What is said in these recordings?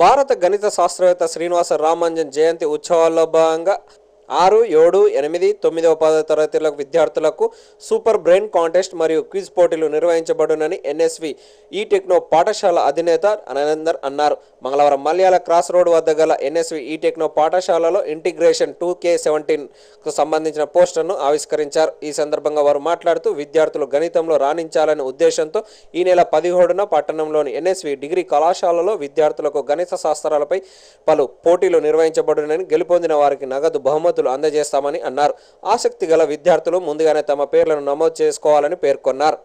భారత గణిత శాస్త్రవేత్త శ్రీనివాస రామాంజన్ జయంతి ఉత్సవాల్లో భాగంగా ఆరు ఏడు ఎనిమిది తొమ్మిదవ పదో తరగతుల విద్యార్థులకు సూపర్ బ్రెయిన్ కాంటెస్ట్ మరియు క్విజ్ పోటీలు నిర్వహించబడునని ఎన్ఎస్వి ఈ టెక్నో పాఠశాల అధినేత అనందర్ అన్నారు. మంగళవారం మల్యాల క్రాస్ రోడ్ వద్ద గల ఎన్ఎస్వి ఈ టెక్నో పాఠశాలలో ఇంటిగ్రేషన్ టూ కే సెవెంటీన్కు సంబంధించిన పోస్టర్ను ఆవిష్కరించారు. ఈ సందర్భంగా వారు మాట్లాడుతూ విద్యార్థులు గణితంలో రాణించాలనే ఉద్దేశంతో ఈ నెల పదిహేడున పట్టణంలోని ఎన్ఎస్వి డిగ్రీ కళాశాలలో విద్యార్థులకు గణిత శాస్త్రాలపై పలు పోటీలు నిర్వహించబడునని గెలుపొందిన వారికి నగదు బహుమతులు అందజేస్తామని అన్నారు. ఆసక్తి గల విద్యార్థులు ముందుగానే తమ పేర్లను నమోదు చేసుకోవాలని పేర్కొన్నారు.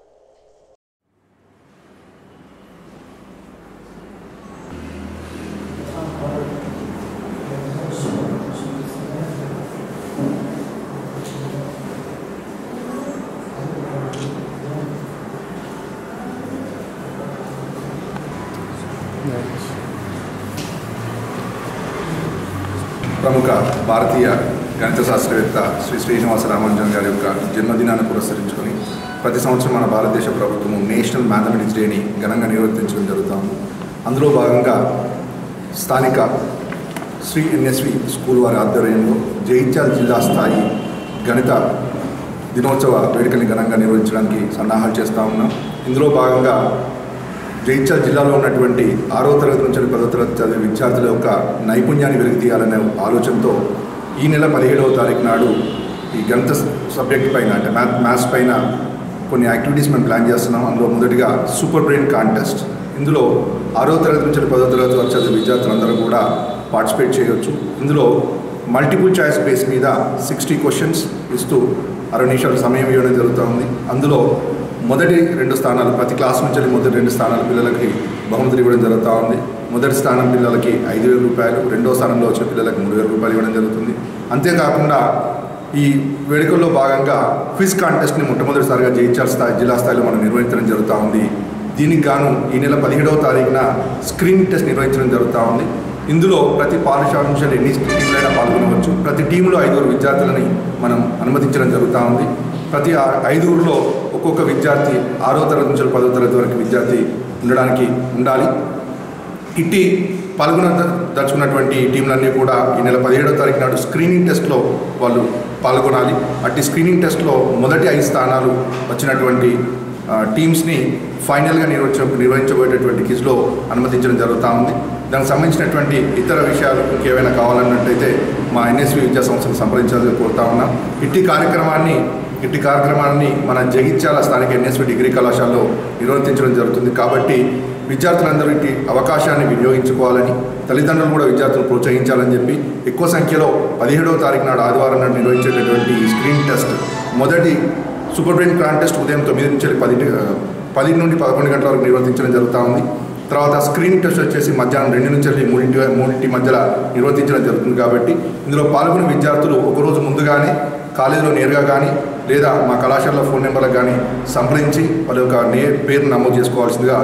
ప్రముఖ భారతీయ గణిత శాస్త్రవేత్త శ్రీ శ్రీనివాస రామానుజన్ గారి యొక్క జన్మదినాన్ని పురస్కరించుకొని ప్రతి సంవత్సరం మన భారతదేశ ప్రభుత్వము నేషనల్ మ్యాథమెటిక్స్ డేని ఘనంగా నిర్వర్తించడం జరుగుతాము. అందులో భాగంగా స్థానిక శ్రీ ఎన్ఎస్వి స్కూల్ వారి ఆధ్వర్యంలో జయించాల జిల్లా స్థాయి గణిత దినోత్సవ వేడుకని ఘనంగా నిర్వహించడానికి సన్నాహాలు చేస్తూ ఉన్నాం. ఇందులో భాగంగా జయించాల జిల్లాలో ఉన్నటువంటి ఆరో తరగతి నుంచి పదో తరగతి చదివే విద్యార్థుల యొక్క నైపుణ్యాన్ని వెలికి తీయాలనే ఆలోచనతో ఈ నెల పదిహేడవ తారీఖు నాడు ఈ గణిత సబ్జెక్ట్ పైన అంటే మ్యాథ్ మ్యాథ్స్ పైన కొన్ని యాక్టివిటీస్ మేము ప్లాన్ చేస్తున్నాం. అందులో మొదటిగా సూపర్ బ్రెయిన్ కాంటెస్ట్. ఇందులో ఆరో తరగతి నుంచి పదో తరగతి వరకు చదివే విద్యార్థులందరూ కూడా పార్టిసిపేట్ చేయవచ్చు ఇందులో మల్టిపుల్ చాయిస్ బేస్ మీద సిక్స్టీ క్వశ్చన్స్ ఇస్తూ అరవై నిమిషాల సమయం ఇవ్వడం జరుగుతుంది అందులో మొదటి రెండు స్థానాలు ప్రతి క్లాస్ నుంచి మొదటి రెండు స్థానాల పిల్లలకి బహుమతులు ఇవ్వడం జరుగుతూ ఉంది. మొదటి స్థానం పిల్లలకి ఐదు వేల రూపాయలు రెండో స్థానంలో వచ్చే పిల్లలకి మూడు వేల రూపాయలు ఇవ్వడం జరుగుతుంది. అంతేకాకుండా ఈ వేడుకల్లో భాగంగా క్విజ్ కాంటెస్ట్ని మొట్టమొదటిసారిగా జయించాల స్థాయి జిల్లా స్థాయిలో మనం నిర్వహించడం జరుగుతూ ఉంది. దీనికి గాను ఈ నెల పదిహేడవ తారీఖున స్క్రీన్ టెస్ట్ నిర్వహించడం జరుగుతూ ఉంది. ఇందులో ప్రతి పాఠశాల నుంచి ఎన్ని టీంలైనా పాల్గొనవచ్చు. ప్రతి టీంలో ఐదుగురు విద్యార్థులని మనం అనుమతించడం జరుగుతూ ఉంది. ప్రతి ఆ- ఐదుగురిలో ఒక్కొక్క విద్యార్థి ఆరో తరగతి నుంచి పదో తరగతి వరకు విద్యార్థి ఉండడానికి ఉండాలి. ఇట్టి పాల్గొన దలుచుకున్నటువంటి టీంలన్నీ కూడా ఈ నెల పదిహేడో తారీఖు నాడు స్క్రీనింగ్ టెస్ట్లో వాళ్ళు పాల్గొనాలి. అట్టి స్క్రీనింగ్ టెస్ట్లో మొదటి ఐదు స్థానాలు వచ్చినటువంటి టీమ్స్ని ఫైనల్గా నిర్వహించ నిర్వహించబోయేటటువంటి క్విజ్లో అనుమతించడం జరుగుతూ ఉంది. దానికి సంబంధించినటువంటి ఇతర విషయాలు ఇంకేమైనా కావాలన్నట్టయితే మా ఎన్ఎస్వి విద్యా సంస్థను సంప్రదించాలని కోరుతా ఉన్నాం. ఇట్టి కార్యక్రమాన్ని ఇట్టి కార్యక్రమాన్ని మన జగిత్యాల స్థానిక ఎన్ఎస్వి డిగ్రీ కళాశాలలో నిర్వర్తించడం జరుగుతుంది. కాబట్టి విద్యార్థులందరూ ఇట్టి అవకాశాన్ని వినియోగించుకోవాలని తల్లిదండ్రులు కూడా విద్యార్థులు ప్రోత్సహించాలని చెప్పి ఎక్కువ సంఖ్యలో పదిహేడవ తారీఖు నాడు ఆదివారం నాడు నిర్వహించేటటువంటి స్క్రీన్ టెస్ట్ మొదటి సూపర్ బ్రెయిన్ కాంటెస్ట్ ఉదయం తొమ్మిది నుంచి పది పది నుండి పదకొండు గంటల వరకు నిర్వర్తించడం జరుగుతూ ఉంది. తర్వాత స్క్రీన్ టెస్ట్ వచ్చేసి మధ్యాహ్నం రెండు నుంచి వెళ్ళి మూడింటి మూడింటి మధ్యలో నిర్వర్తించడం జరుగుతుంది కాబట్టి ఇందులో పాల్గొనే విద్యార్థులు ఒకరోజు ముందుగానే కాలేజీలో నేరుగా కానీ లేదా మా కళాశాల ఫోన్ నెంబర్లకు కానీ సంప్రదించి వాళ్ళ యొక్క నే పేరు నమోదు చేసుకోవాల్సిందిగా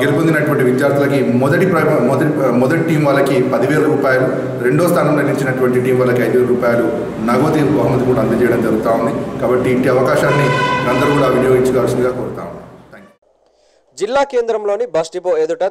గెలుపొందినటువంటి విద్యార్థులకి మొదటి ప్ర- మొదటి మొదటి టీం వాళ్ళకి పదివేల రూపాయలు రెండో స్థానంలో నిలిచినటువంటి టీం వాళ్ళకి ఐదు రూపాయలు నగదు బహుమతి కూడా అందజేయడం జరుగుతూ ఉంది. కాబట్టి ఇంటి అవకాశాన్ని అందరూ కూడా వినియోగించుకోవాల్సిందిగా కోరుతా జిల్లా కేంద్రంలోని బస్ డిపో ఎదుట